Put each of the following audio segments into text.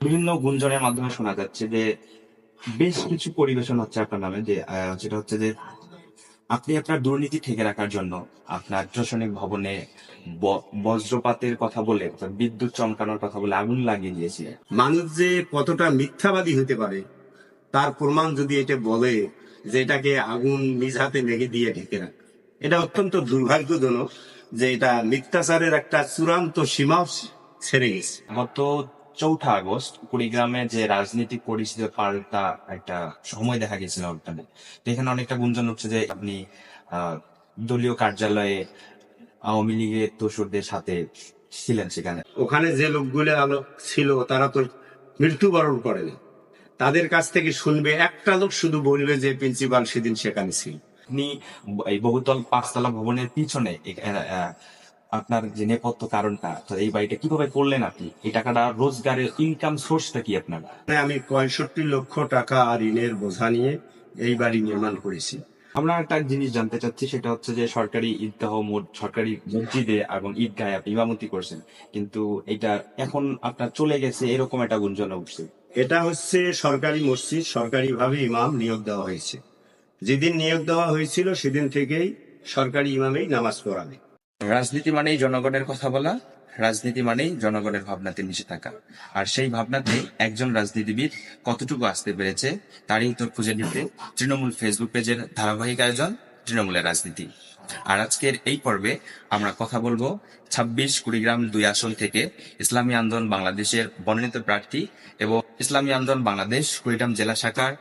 বিভিন্ন গুঞ্জনের মাধ্যমে শোনা যাচ্ছে যে বেশ কিছু পরিবেশন হচ্ছে আপনার নামে যে যেটা হচ্ছে যে আপনি আপনার দুর্নীতি ঠেকে রাখার জন্য আপনার প্রশাসনিক ভবনে বজ্রপাতের কথা বলে বিদ্যুৎ চমকানোর কথা বলে আগুন লাগিয়ে দিয়েছিলেন মানুষ যে কতটা মিথ্যাবাদী হতে পারে তার প্রমাণ যদি এটা বলে যে এটাকে আগুন নিজ হাতে লেগে দিয়ে ঢেকে রাখ। এটা অত্যন্ত দুর্ভাগ্যজনক যে এটা মিথ্যাচারের একটা চূড়ান্ত সীমাও ছেড়ে গেছে। গত চৌঠা আগস্ট কুড়িগ্রামে যে রাজনৈতিক পরিস্থিতি পাল্টা একটা সময় দেখা গেছিল তো এখানে অনেকটা গুঞ্জন উঠছে যে আপনি দলীয় কার্যালয়ে আওয়ামী লীগের দোসরদের সাথে ছিলেন সেখানে। ওখানে যে লোকগুলো আলো ছিল তারা তো মৃত্যুবরণ করেনি। তাদের কাছ থেকে শুনবে একটা লোক শুধু বলবে যে প্রিন্সিপাল সেদিন সেখানে ছিল। আপনি এই বহুতল পাঁচতলা ভবনের পিছনে আপনার যে নেপথ্য কারণটা তো এই বাড়িটা কীভাবে করলেন আপনি? এই টাকাটা রোজগারের ইনকাম সোর্সটা কি আপনার? আমি পঁয়ষট্টি লক্ষ টাকা ঋণের বোঝা নিয়ে এই বাড়ি নির্মাণ করেছি। আমরা একটা জিনিস জানতে চাচ্ছি সেটা হচ্ছে যে সরকারি ঈদগাহ মোট সরকারি মসজিদে এবং ঈদগাহে আপনি ইমামতি করছেন। কিন্তু এটা এখন আপনার চলে গেছে এরকম একটা গুঞ্জন উঠছে। এটা হচ্ছে সরকারি মসজিদ সরকারি সরকারিভাবে ইমাম নিয়োগ দেওয়া হয়েছে। যেদিন নিয়োগ দেওয়া হয়েছিল সেদিন থেকেই সরকারি ইমামেই নামাজ পড়াবে। রাজনীতি মানেই জনগণের কথা বলা, রাজনীতি মানেই জনগণের ভাবনাতে মিশে থাকা। আর সেই ভাবনাতে একজন রাজনীতিবিদ কতটুকু আসতে পেরেছে, তারই উত্তর খুঁজে নিতে তৃণমূল ফেসবুক পেজের ধারাবাহিক আয়োজন তৃণমূলের রাজনীতি। আর আজকের এই পর্বে আমরা কথা বলব ছাব্বিশ কুড়িগ্রাম দুই আসন থেকে ইসলামী আন্দোলন বাংলাদেশের মনোনীত প্রার্থী এবং ইসলামী আন্দোলন বাংলাদেশ কুড়িগ্রাম জেলা শাখার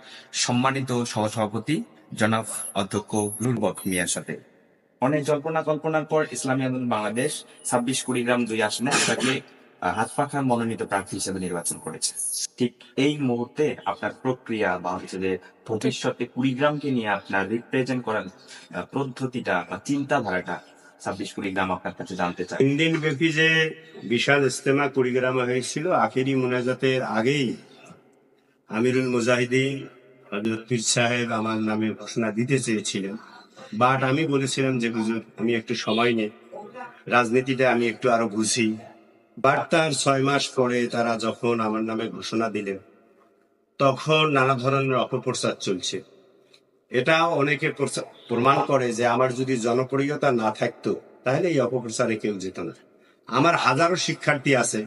সম্মানিত সহসভাপতি জনাব অধ্যক্ষ নুরবক মিয়ার সাথে। অনেক জল্পনা কল্পনার পর ইসলামী আন্দোলন বাংলাদেশ ছাব্বিশ কুড়িগ্রাম দুই আসনে তাকে হাত পাখার মনোনীত প্রার্থী হিসেবে নির্বাচন করেছে। ঠিক এই মুহূর্তে আপনার প্রক্রিয়া বা হচ্ছে যে ভবিষ্যতে কুড়িগ্রামকে নিয়ে আপনার রিপ্রেজেন্ট করার পদ্ধতিটা বা চিন্তাধারাটা ছাব্বিশ কুড়িগ্রাম আপনার কাছে জানতে চাই। তিন দিন ব্যাপী যে বিশাল ইস্তেমা কুড়িগ্রামে হয়েছিল, আখেরি মোনাজাতের আগেই আমিরুল মুজাহিদিন হযরত পীর সাহেব আমার নামে ঘোষণা দিতে চেয়েছিলেন। বাট আমি বলেছিলাম যে হুজুর, আমি একটু সময় নেই। রাজনীতিটা আমি একটু আরও বুঝি। বাট তার ছয় মাস পরে তারা যখন আমার নামে ঘোষণা দিলেন, তখন নানা ধরনের অপপ্রচার চলছে। এটা অনেকে প্রমাণ করে যে আমার যদি জনপ্রিয়তা না থাকতো, তাহলে এই অপপ্রচারে কেউ যেত না। আমার হাজারো শিক্ষার্থী আছে,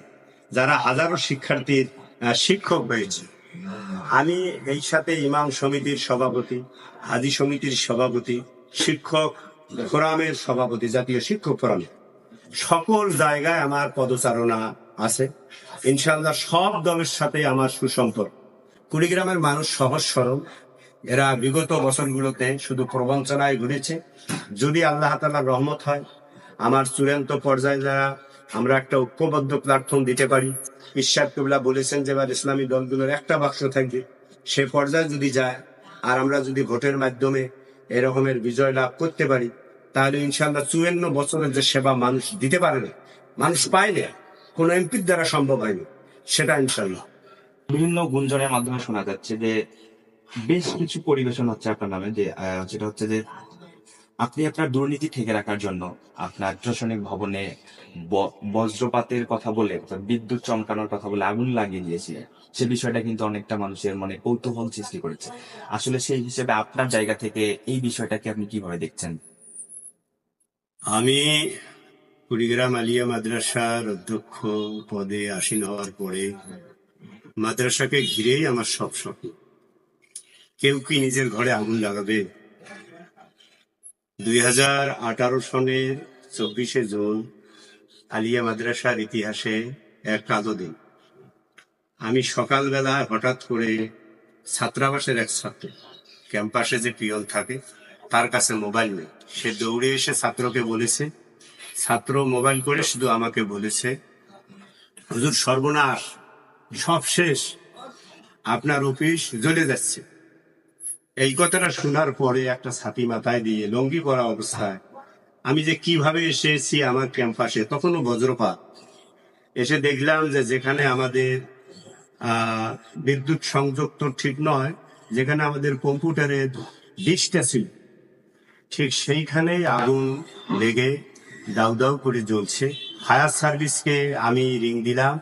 যারা হাজারো শিক্ষার্থীর শিক্ষক হয়েছে। আমি এই সাথে ইমাম সমিতির সভাপতি, হাজি সমিতির সভাপতি শিক্ষক, ফোরামের সভাপতি, জাতীয় শিক্ষক ফোরাম। সকল জায়গায় আমার পদচারণা আছে। ইনশাল্লাহ সব দলের সাথে আমার সুসম্পর্ক। কুড়িগ্রামের মানুষ সহজ সরল। এরা বিগত বছরগুলোতে শুধু প্রবঞ্চনায় ঘুরেছে। যদি আল্লাহ তালার রহমত হয়, আমার চূড়ান্ত পর্যায়ে যারা আমরা একটা ঐক্যবদ্ধ প্ল্যাটফর্ম দিতে পারি। ঈশ্বর কবিলা বলেছেন যে, এবার ইসলামী দলগুলোর একটা বাক্স থাকবে। সে পর্যায়ে যদি যায়, আর আমরা যদি ভোটের মাধ্যমে এরকমের বিজয় লাভ করতে পারি, তাহলে ইনশাল্লাহ চুয়ান্ন বছরের যে সেবা মানুষ দিতে পারে না মানুষ পায় না কোনো এমপির দ্বারা সম্ভব হয়নি, সেটা ইনশাল্লাহ বিভিন্ন গুঞ্জনের মাধ্যমে শোনা যাচ্ছে যে বেশ কিছু পরিবেশন হচ্ছে আপনার নামে, যে যেটা হচ্ছে যে আপনি আপনার দুর্নীতি ঠেকে রাখার জন্য আপনার প্রশাসনিক ভবনে বজ্রপাতের কথা বলে বিদ্যুৎ চমকানোর কথা বলে আগুন লাগিয়ে দিয়েছিলেন সে বিষয়টা কিন্তু অনেকটা মানুষের মনে কৌতূহল সৃষ্টি করেছে। আসলে সেই হিসেবে আপনার জায়গা থেকে এই বিষয়টাকে আপনি কীভাবে দেখছেন? আমি কুড়িগ্রাম আলিয়া মাদ্রাসার অধ্যক্ষ পদে আসীন হওয়ার পরে মাদ্রাসাকে ঘিরেই আমার সব স্বপ্ন। কেউ কি নিজের ঘরে আগুন লাগাবে দুই হাজার আঠারো সনের চব্বিশে জুন আলিয়া মাদ্রাসার ইতিহাসে এক কালো দিন আমি সকালবেলা হঠাৎ করে ছাত্রাবাসের এক ছাত্র, ক্যাম্পাসে যে পিয়ন থাকে, তার কাছে মোবাইল নেই। সে দৌড়ে এসে ছাত্রকে বলেছে, ছাত্র মোবাইল করে শুধু আমাকে বলেছে, হুজুর সর্বনাশ, সব শেষ, আপনার অফিস জ্বলে যাচ্ছে। এই কথাটা শোনার পরে একটা ছাতি মাথায় দিয়ে লঙ্গি পরা অবস্থায়, আমি যে কীভাবে এসেছি আমার ক্যাম্পাসে তখনও বজ্রপাত। এসে দেখলাম যে যেখানে আমাদের বিদ্যুৎ সংযোগ তো ঠিক নয়, যেখানে আমাদের কম্পিউটারের ডিশটা ছিল, ঠিক সেইখানেই আগুন লেগে দাউ দাউ করে জ্বলছে। ফায়ার সার্ভিসকে আমি রিং দিলাম।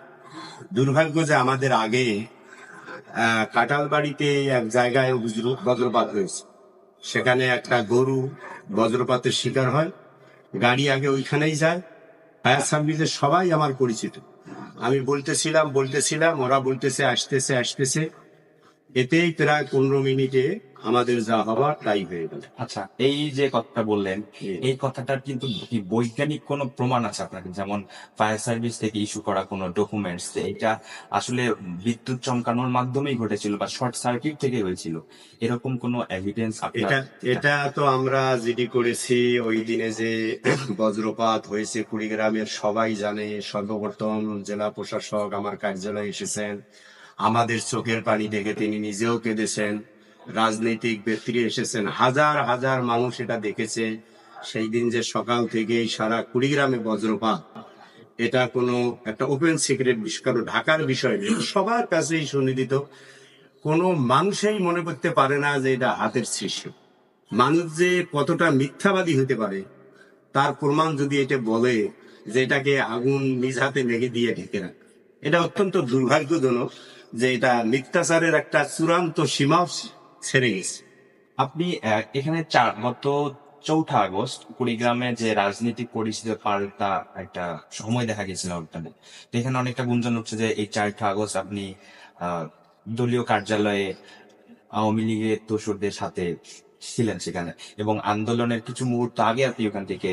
দুর্ভাগ্য যে আমাদের আগে কাঁঠালবাড়িতে এক জায়গায় বজ্র- বজ্রপাত হয়েছে। সেখানে একটা গরু বজ্রপাতের শিকার হয়, গাড়ি আগে ওইখানেই যায়। ফায়ার সার্ভিসের সবাই আমার পরিচিত। আমি বলতেছিলাম বলতেছিলাম, ওরা বলতেছে, আসতেছে আসতেছে। এতেই প্রায় পনেরো মিনিটে আমাদের যা হবার তাই হয়ে গেল। আচ্ছা এই যে কথাটা বললেন এই কথাটার কিন্তু কি বৈজ্ঞানিক কোনো প্রমাণ আছে আপনার? যেমন ফায়ার সার্ভিস থেকে ইস্যু করা কোনো ডকুমেন্টস এটা আসলে বিদ্যুৎ চমকানোর মাধ্যমেই ঘটেছিল বা শর্ট সার্কিট থেকে হয়েছিল। এরকম কোনো এভিডেন্স এটা এটা তো আমরা যেটি করেছি ওই দিনে যে বজ্রপাত হয়েছে কুড়িগ্রামের সবাই জানে সর্বপ্রথম জেলা প্রশাসক আমার কার্যালয়ে এসেছেন। আমাদের চোখের পানি দেখে তিনি নিজেও কেঁদেছেন। রাজনৈতিক ব্যক্তিরা এসেছেন। হাজার হাজার মানুষ এটা দেখেছে। সেই দিন যে সকাল থেকে সারা কুড়িগ্রামে বজ্রপাত, এটা কোনো একটা ওপেন সিক্রেট বিষয় কারণ ঢাকার বিষয় সবার কাছেই সুনিদিত। কোনো মানুষই মনে করতে পারে না যে এটা হাতের সৃষ্টি। মানুষ যে কতটা মিথ্যাবাদী হতে পারে, তার প্রমাণ যদি এটা বলে যে এটাকে আগুন নিজ হাতে লেগে দিয়ে ঢেকে রাখ। এটা অত্যন্ত দুর্ভাগ্যজনক যে এটা মিথ্যাচারের একটা চূড়ান্ত সীমা ছেড়ে গেছে। আপনি এখানে চার গত চৌঠা আগস্ট কুড়িগ্রামে যে রাজনৈতিক পরিস্থিতি পাল্টা একটা সময় দেখা গেছিল তো এখানে অনেকটা গুঞ্জন উঠছে যে এই চারটা আগস্ট আপনি দলীয় কার্যালয়ে আওয়ামী লীগের দোসরদের সাথে ছিলেন সেখানে এবং আন্দোলনের কিছু মুহূর্ত আগে আপনি ওখান থেকে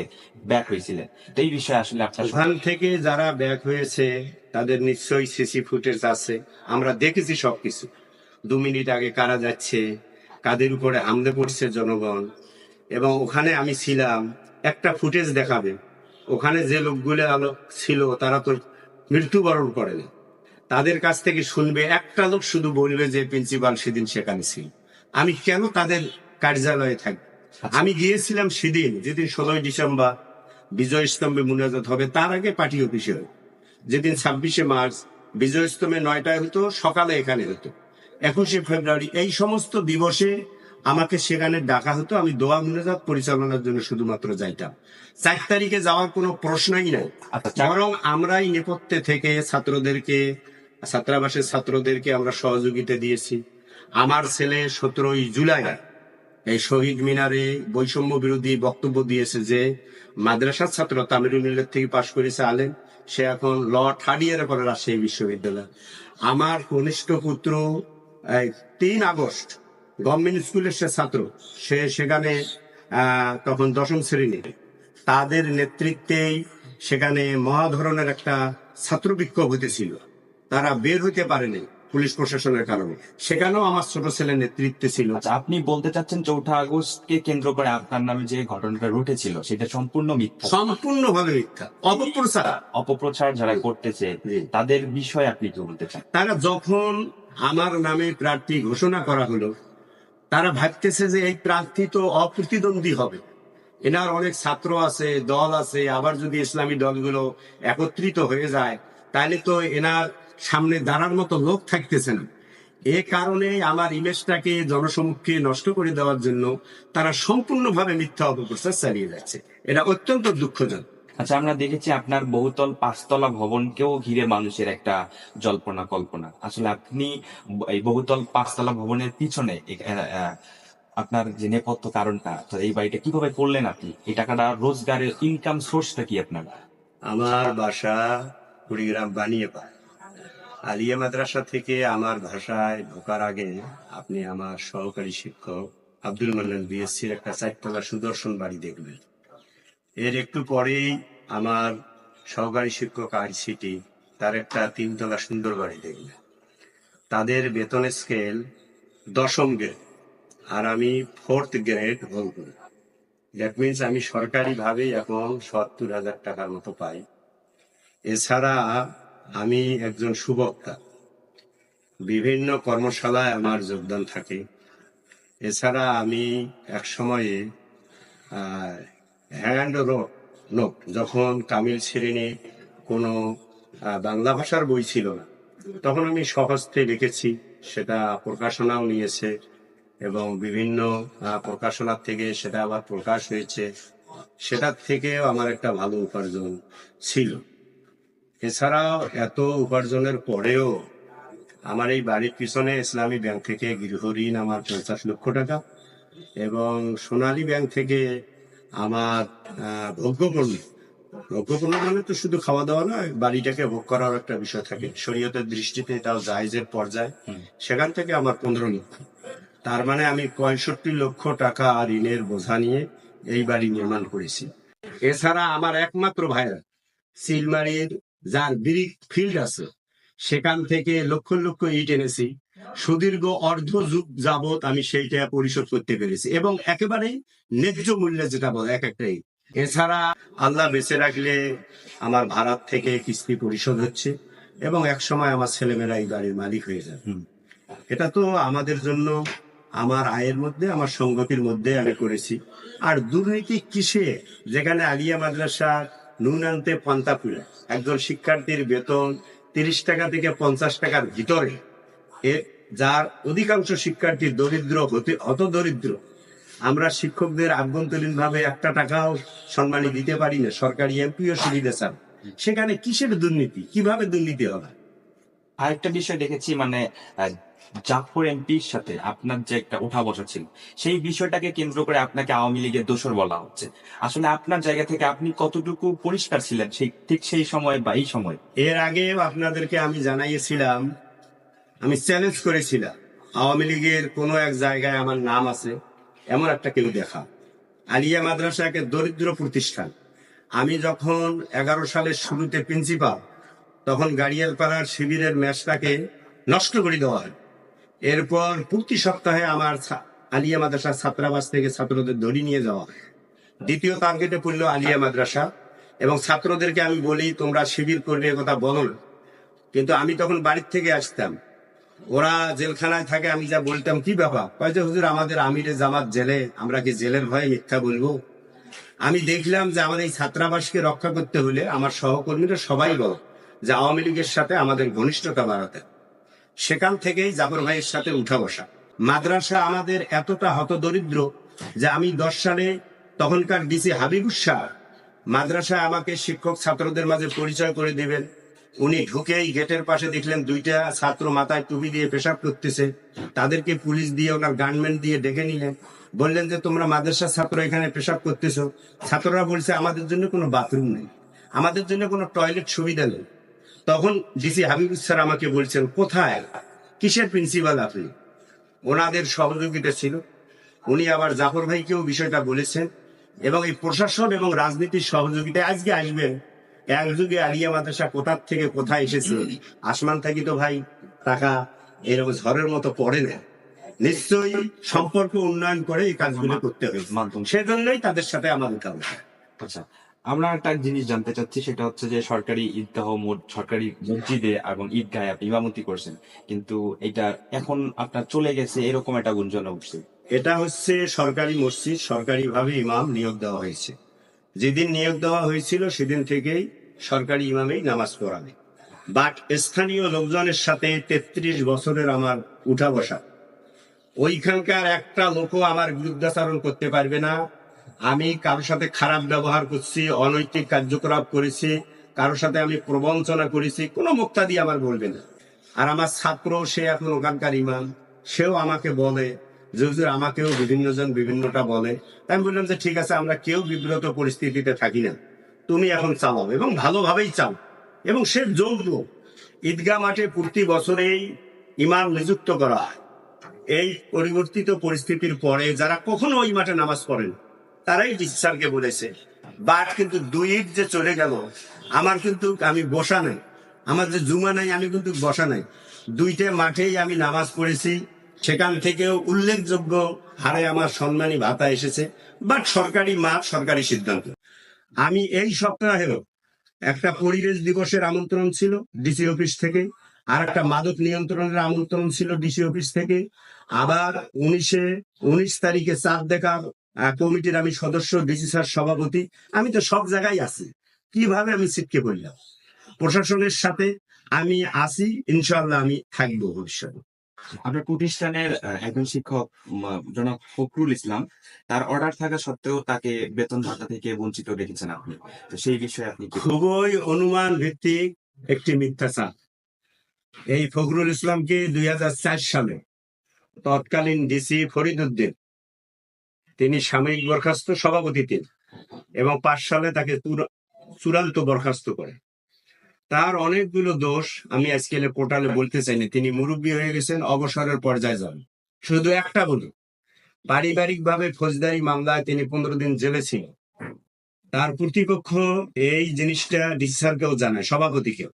ব্যাক হয়েছিলেন। তো এই বিষয়ে আসলে আপনার ওখান থেকে যারা ব্যাক হয়েছে তাদের নিশ্চয়ই সিসি ফুটেজ আছে। আমরা দেখেছি সবকিছু। দু মিনিট আগে কারা যাচ্ছে, কাদের উপরে হামলে পড়ছে জনগণ। এবং ওখানে আমি ছিলাম, একটা ফুটেজ দেখাবে। ওখানে যে লোকগুলো আলো ছিল, তারা তো মৃত্যুবরণ করেনি। তাদের কাছ থেকে শুনবে, একটা লোক শুধু বলবে যে প্রিন্সিপাল সেদিন সেখানে ছিল। আমি কেন তাদের কার্যালয়ে থাকি? আমি গিয়েছিলাম সেদিন, যেদিন ষোলোই ডিসেম্বর বিজয় স্তম্ভে মুনাজাত হবে, তার আগে পার্টি অফিসে যেদিন ছাব্বিশে মার্চ বিজয় স্তম্ভে নয়টায় হতো, সকালে এখানে হতো। একুশে ফেব্রুয়ারি এই সমস্ত দিবসে আমাকে সেখানে ডাকা হতো। আমি দোয়া মুনাজাত পরিচালনার জন্য শুধুমাত্র যাইতাম। চার তারিখে যাওয়ার কোনো প্রশ্নই নাই। আচ্ছা, বরং আমরাই নেপথ্যে থেকে ছাত্রদেরকে ছাত্রাবাসের ছাত্রদেরকে আমরা সহযোগিতা দিয়েছি। আমার ছেলে সতেরোই জুলাই এই শহীদ মিনারে বৈষম্য বিরোধী বক্তব্য দিয়েছে যে মাদ্রাসার ছাত্র তামিরুল মিল্লাত থেকে পাশ করেছে আলেম। সে এখন ল থার্ড ইয়ারে করে রাজশাহী বিশ্ববিদ্যালয়। আমার কনিষ্ঠ পুত্র তিন আগস্ট গভর্নমেন্ট স্কুলের সে ছাত্র সে সেখানে তখন দশম শ্রেণি তাদের নেতৃত্বেই সেখানে মহা ধরনের একটা ছাত্র বিক্ষোভ হতেছিল তারা বের হইতে পারেনি পুলিশ প্রশাসনের কারণে। সেখানেও আমার ছোট ছেলের নেতৃত্বে ছিল। আচ্ছা আপনি বলতে চাচ্ছেন চৌঠা আগস্টকে কেন্দ্র করে আপনার নামে যে ঘটনাটা ঘটেছিল সেটা সম্পূর্ণ মিথ্যা? সম্পূর্ণভাবে মিথ্যা। অপপ্রচার। অপপ্রচার যারা করতেছে তাদের বিষয়ে আপনি কি বলতে চান। তারা যখন আমার নামে প্রার্থী ঘোষণা করা হলো। তারা ভাবতেছে যে এই প্রার্থী তো অপ্রতিদ্বন্দ্বী হবে। এনার অনেক ছাত্র আছে, দল আছে, আবার যদি ইসলামী দলগুলো একত্রিত হয়ে যায়, তাহলে তো এনার সামনে দাঁড়ার মতো লোক থাকতেছে না। এ কারণে আমার ইমেজটাকে জনসমক্ষে নষ্ট করে দেওয়ার জন্য তারা সম্পূর্ণভাবে মিথ্যা অপপ্রচার চালিয়ে যাচ্ছে। এটা অত্যন্ত দুঃখজনক। আচ্ছা আমরা দেখেছি আপনার বহুতল, পাঁচতলা ভবনকেও ঘিরে মানুষের একটা জল্পনা, কল্পনা। আসলে আপনি এই বহুতল, পাঁচতলা ভবনের পিছনে আপনার যে নেপথ্য কারণটা, তো এই বাড়িটা কীভাবে করলেন আপনি? এই টাকাটা রোজগারের ইনকাম সোর্সটা কি আপনার? আমার বাসা কুড়িগ্রাম বানিয়ে পায় আলিয়া মাদ্রাসা থেকে আমার ভাষায় ঢোকার আগে আপনি আমার সহকারী শিক্ষক আব্দুল মান্নান বিএসসির একটা চারতলা সুদর্শন বাড়ি দেখবেন। এর একটু পরেই আমার সহকারী শিক্ষক আইসিটি তার একটা তিনতলা সুন্দর বাড়ি দেখবেন তাদের বেতন স্কেল দশম গ্রেড আর আমি fourth grade whole that means আমি সরকারিভাবেই এখন সত্তর হাজার টাকার মতো পাই। এছাড়া আমি একজন সুবক্তা। বিভিন্ন কর্মশালায় আমার যোগদান থাকে। এছাড়া আমি এক সময়ে হ্যান্ড নোট। যখন তামিল শ্রেণি কোনো বাংলা ভাষার বই ছিল না, তখন আমি সহজতে লিখেছি। সেটা প্রকাশনাও নিয়েছে এবং বিভিন্ন প্রকাশনার থেকে সেটা আবার প্রকাশ হয়েছে। সেটার থেকেও আমার একটা ভালো উপার্জন ছিল। এছাড়াও এত উপার্জনের পরেও আমার এই বাড়ির পিছনে ইসলামী ব্যাংক থেকে গৃহ ঋণ আমার পঞ্চাশ লক্ষ টাকা এবং সোনালী ব্যাংক থেকে আমার আহ, ভোগ্যপণ্য। ভোগ্যপণ্য মানে তো শুধু খাওয়া দাওয়া নয় বাড়িটাকে ভোগ করার একটা বিষয় থাকে। শরীয়তের দৃষ্টিতে এটাও জায়েজের পর্যায়ে। সেখান থেকে আমার পনেরো লক্ষ তার মানে আমি পঁয়ষট্টি লক্ষ টাকা ঋণের বোঝা নিয়ে এই বাড়ি নির্মাণ করেছি। এছাড়া আমার একমাত্র ভাইরা সিলমারির যার ব্রিক ফিল্ড আছে সেখান থেকে লক্ষ লক্ষ ইট এনেছি। সুদীর্ঘ অর্ধ যুগ যাবৎ আমি সেইটা পরিশোধ করতে পেরেছি এবং একেবারেই ন্যায্য মূল্যে যেটা বলে এক একটাই। এছাড়া আল্লাহ বেঁচে রাখলে আমার ভাড়ার থেকে কিস্তি পরিশোধ হচ্ছে এবং এক সময় আমার ছেলেমেয়েরা এই বাড়ির মালিক হয়ে যাবে। এটা তো আমাদের জন্য আমার আয়ের মধ্যে আমার সঙ্গতির মধ্যে আমি করেছি। আর দুর্নীতি কিসে? যেখানে আলিয়া মাদ্রাসা নুন আনতে পান্তা পুরে। একজন শিক্ষার্থীর বেতন তিরিশ টাকা থেকে পঞ্চাশ টাকার ভিতরে। যার অধিকাংশ শিক্ষার্থী দরিদ্র হতে দরিদ্র আমরা শিক্ষকদের আভ্যন্তরীণ ভাবে একটা টাকাও সম্মানী দিতে পারি না সরকারি এমপিও সুবিধা চান। সেখানে কিসের দুর্নীতি? কীভাবে দুর্নীতি হবে? আরেকটা বিষয় দেখেছি মানে জাফর এমপির সাথে আপনার যে একটা ওঠা বসা ছিল সেই বিষয়টাকে কেন্দ্র করে আপনাকে আওয়ামী লীগের দোষর বলা হচ্ছে। আসলে আপনার জায়গা থেকে আপনি কতটুকু পরিষ্কার ছিলেন সেই ঠিক সেই সময় বা এই সময়? এর আগে আপনাদেরকে আমি জানাইয়েছিলাম আমি চ্যালেঞ্জ করেছিলাম। আওয়ামী লীগের কোনো এক জায়গায় আমার নাম আছে, এমন একটা কেউ দেখা। আলিয়া মাদ্রাসা একটা দরিদ্র প্রতিষ্ঠান। আমি যখন এগারো সালের শুরুতে প্রিন্সিপাল তখন গাড়িয়ালপাড়ার শিবিরের ম্যাচটাকে নষ্ট করে দেওয়া হয়। এরপর প্রতি সপ্তাহে আমার আলিয়া মাদ্রাসার ছাত্রাবাস থেকে ছাত্রদের দড়ি নিয়ে যাওয়া হয়। দ্বিতীয় টার্গেটে পড়ল আলিয়া মাদ্রাসা এবং ছাত্রদেরকে আমি বলি, তোমরা শিবির করবে কথা বলো কিন্তু আমি তখন বাড়ির থেকে আসতাম। ওরা জেলখানায় থাকে, আমি যা বলতাম, কি ব্যাপার? হুজুর, আমাদের আমিরে জামাত জেলে, আমরা কি জেলের ভয়ে মিথ্যা বলব? আমি দেখলাম যে আমাদের এই ছাত্রাবাসকে রক্ষা করতে হলে আমার সহকর্মীরা সবাই বল যে আওয়ামী লীগের সাথে আমাদের ঘনিষ্ঠতা বাড়াতে। সেখান থেকেই জাফর ভাইয়ের সাথে উঠা বসা। মাদ্রাসা আমাদের এতটা হতদরিদ্র যে আমি দশ সালে তখনকার ডিসি হাবিবুর শাহ মাদ্রাসায় আমাকে শিক্ষক ছাত্রদের মাঝে পরিচয় করে দিবেন। উনি ঢুকেই গেটের পাশে দেখলেন দুইটা ছাত্র মাথায় টুপি দিয়ে পেশাব করতেছে। তাদেরকে পুলিশ দিয়ে ওনার গানমেন্ট দিয়ে ডেকে নিলেন। বললেন যে, তোমরা মাদ্রাসার ছাত্র এখানে পেশাব করতেছো। ছাত্ররা বলছে, আমাদের জন্য কোনো বাথরুম নেই। আমাদের জন্য কোনো টয়লেট সুবিধা নেই। তখন ডিসি হাবিব স্যার আমাকে বলছেন, কোথায়? কিসের প্রিন্সিপাল আপনি? ওনাদের সহযোগিতা ছিল। উনি আবার জাফর ভাইকেও বিষয়টা বলেছেন এবং এই প্রশাসন এবং রাজনীতির সহযোগিতায় আজকে আসবেন। এক যুগে আলিয়া মাদ্রাসা কোথার থেকে কোথায় এসেছে? আসমান থাকি তো ভাই টাকা এরকম ঝড়ের মতো পড়ে না। নিশ্চয়ই সম্পর্ক উন্নয়ন করে এই কাজগুলো করতে হয়েছে সেজন্যই তাদের সাথে আমার মোকাবিলা আচ্ছা আমরা একটা জিনিস জানতে চাচ্ছি সেটা হচ্ছে যে সরকারি ঈদগাহ মোট সরকারি মসজিদে এবং ঈদগাহে আপনি ইমামতি করছেন কিন্তু এটা এখন আপনার চলে গেছে এরকম একটা গুঞ্জন উঠছে। এটা হচ্ছে সরকারি মসজিদ সরকারিভাবে ইমাম নিয়োগ দেওয়া হয়েছে। যেদিন নিয়োগ দেওয়া হয়েছিল, সেদিন থেকেই সরকারি ইমামেই নামাজ পড়াবে। বাট স্থানীয় লোকজনের সাথে তেত্রিশ বছরের আমার উঠা বসা ওইখানকার একটা লোকও আমার বিরুদ্ধাচারণ করতে পারবে না। আমি কারোর সাথে খারাপ ব্যবহার করছি, অনৈতিক কার্যকলাপ করেছি, কারোর সাথে আমি প্রবঞ্চনা করেছি, কোনো মুক্তা দিয়ে আমার বলবে না। আর আমার ছাত্র, সে এখন ওখানকার ইমাম, সেও আমাকে বলে আমাকেও বিভিন্ন জন বিভিন্নটা বলে আমি বললাম যে ঠিক আছে, আমরা কেউ বিব্রত পরিস্থিতিতে থাকি না। তুমি এখন চালাও এবং ভালোভাবেই চাও এবং সে যোগ্য। ঈদগাহ মাঠে প্রতি বছরেই ইমাম নিযুক্ত করা হয়। এই পরিবর্তিত পরিস্থিতির পরে যারা কখনো ওই মাঠে নামাজ পড়েন, তারাই ডিসিসারকে বলেছে, বাট কিন্তু দুই ঈদ যে চলে গেল, আমার কিন্তু আমি বসা নাই। আমার যে জুমা নাই, আমি কিন্তু বসা নাই। দুইটা মাঠেই আমি নামাজ পড়েছি সেখান থেকেও উল্লেখযোগ্য হারে আমার সম্মানী ভাতা এসেছে, বাট সরকারি মাঠ সরকারি সিদ্ধান্ত। আমি এই সপ্তাহেও একটা পরিবেশ দিবসের আমন্ত্রণ ছিল ডিসি অফিস থেকে, আর একটা মাদক নিয়ন্ত্রণের আমন্ত্রণ ছিল ডিসি অফিস থেকে। আবার উনিশে, উনিশ তারিখে চাঁদ দেখার কমিটির আমি সদস্য, ডিসি স্যার সভাপতি, আমি তো সব জায়গায় আছি। কীভাবে আমি সিটকে পড়লাম? প্রশাসনের সাথে আমি আছি ইনশাল্লাহ আমি থাকব ভবিষ্যতে। আপনার প্রতিষ্ঠানের একজন শিক্ষক জনাব ফখরুল ইসলাম, তার অর্ডার থাকা সত্ত্বেও তাকে বেতন ভাতা থেকে বঞ্চিত রেখেছেন আপনি। তো সেই বিষয়ে আপনি খুবই অনুমান ভিত্তিক একটি মিথ্যাচার। এই ফখরুল ইসলামকে দুই হাজার চার সালে তৎকালীন ডিসি ফরিদ উদ্দিন তিনি সাময়িক বরখাস্ত সভাপতিতে এবং পাঁচ সালে তাকে চূড়া- চূড়ান্ত বরখাস্ত করে। তার অনেকগুলো দোষ আমি আজকে পোর্টালে বলতে চাইনি। তিনি মুরব্বী হয়ে গেছেন অবসরের পর্যায়ে যান শুধু একটা বলি পারিবারিক ভাবে ফৌজদারি মামলায় তিনি পনেরো দিন জেলে ছিল তার কর্তৃপক্ষ এই জিনিসটা ডিসি স্যারকেও জানায়, সভাপতিকেও।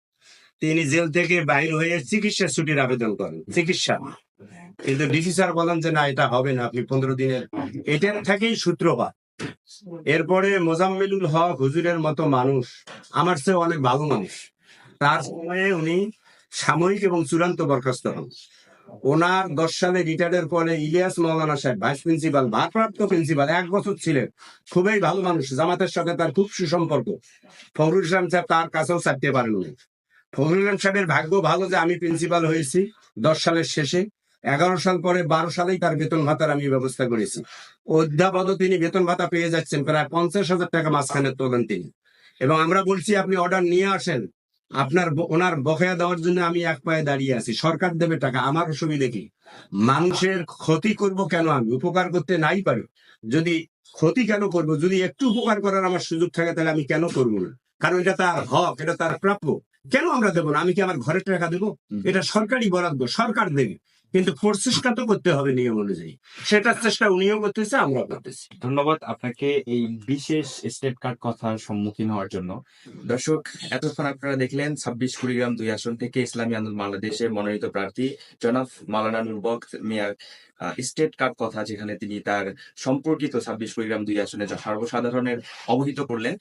তিনি জেল থেকে বাইর হয়ে চিকিৎসা ছুটির আবেদন করেন, চিকিৎসা। কিন্তু ডিসি স্যার বলেন যে, না, এটা হবে না, আপনি পনেরো দিনের এটার থেকেই সূত্রপাত। এরপরে মোজাম্মেলুল হক হুজুরের মতো মানুষ, আমার চেয়ে অনেক ভালো মানুষ। তার সময়ে উনি সাময়িক এবং চূড়ান্ত বরখাস্ত হন। ওনার দশ সালে রিটায়ার্ডের পরে ইলিয়াস মৌলানা সাহেব ভাইস প্রিন্সিপাল ভারপ্রাপ্ত প্রিন্সিপাল এক বছর ছিলেন। খুবই ভালো মানুষ, জামাতের সাথে তার খুব সুসম্পর্ক। ফখরুল ইসলাম সাহেব তার কাছেও চাইতে পারেন উনি। ফখরুল ইসলাম সাহেবের ভাগ্য ভালো যে আমি প্রিন্সিপাল হয়েছি দশ সালের শেষে। এগারো সাল পরে বারো সালেই তার বেতন ভাতার আমি ব্যবস্থা করেছি। অধ্যাপদ তিনি বেতন ভাতা পেয়ে যাচ্ছেন, প্রায় পঞ্চাশ হাজার টাকা মাঝখানে তোলেন তিনি এবং আমরা বলছি, আপনি অর্ডার নিয়ে আসেন আপনার ওনার বকেয়া দেওয়ার জন্য আমি এক পায়ে দাঁড়িয়ে আছি। সরকার দেবে টাকা আমার অসুবিধে কি? মানুষের ক্ষতি করব কেন আমি? উপকার করতে নাই পারি। যদি ক্ষতি কেন করব? যদি একটু উপকার করার আমার সুযোগ থাকে তাহলে আমি কেন করব না? কারণ এটা তার হক এটা তার প্রাপ্য। কেন আমরা দেবো না? আমি কি আমার ঘরের টাকা দেবো? এটা সরকারি বরাদ্দ সরকার দেবে। কিন্তু প্রচেষ্টা তো করতে হবে নিয়ম অনুযায়ী। সেটার চেষ্টা উনিও করতেছে, আমরাও করতেছি। ধন্যবাদ আপনাকে এই বিশেষ স্টেট কার্ড কথার সম্মুখীন হওয়ার জন্য। দর্শক, এতক্ষণ আপনারা দেখলেন ছাব্বিশ কুড়িগ্রাম দুই আসন থেকে ইসলামী আন্দোলন বাংলাদেশের মনোনীত প্রার্থী জনাব মালানা নুরবক মিয়ার স্টেট কার্ড কথা যেখানে তিনি তার সম্পর্কিত ছাব্বিশ কুড়িগ্রাম দুই আসনে সর্বসাধারণের অবহিত করলেন।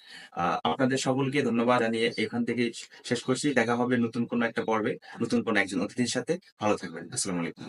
আপনাদের সকলকে ধন্যবাদ জানিয়ে এখান থেকে শেষ করছি। দেখা হবে নতুন কোন একটা পর্বে, নতুন কোন একজন অতিথির সাথে। ভালো থাকবেন। আসসালামু আলাইকুম।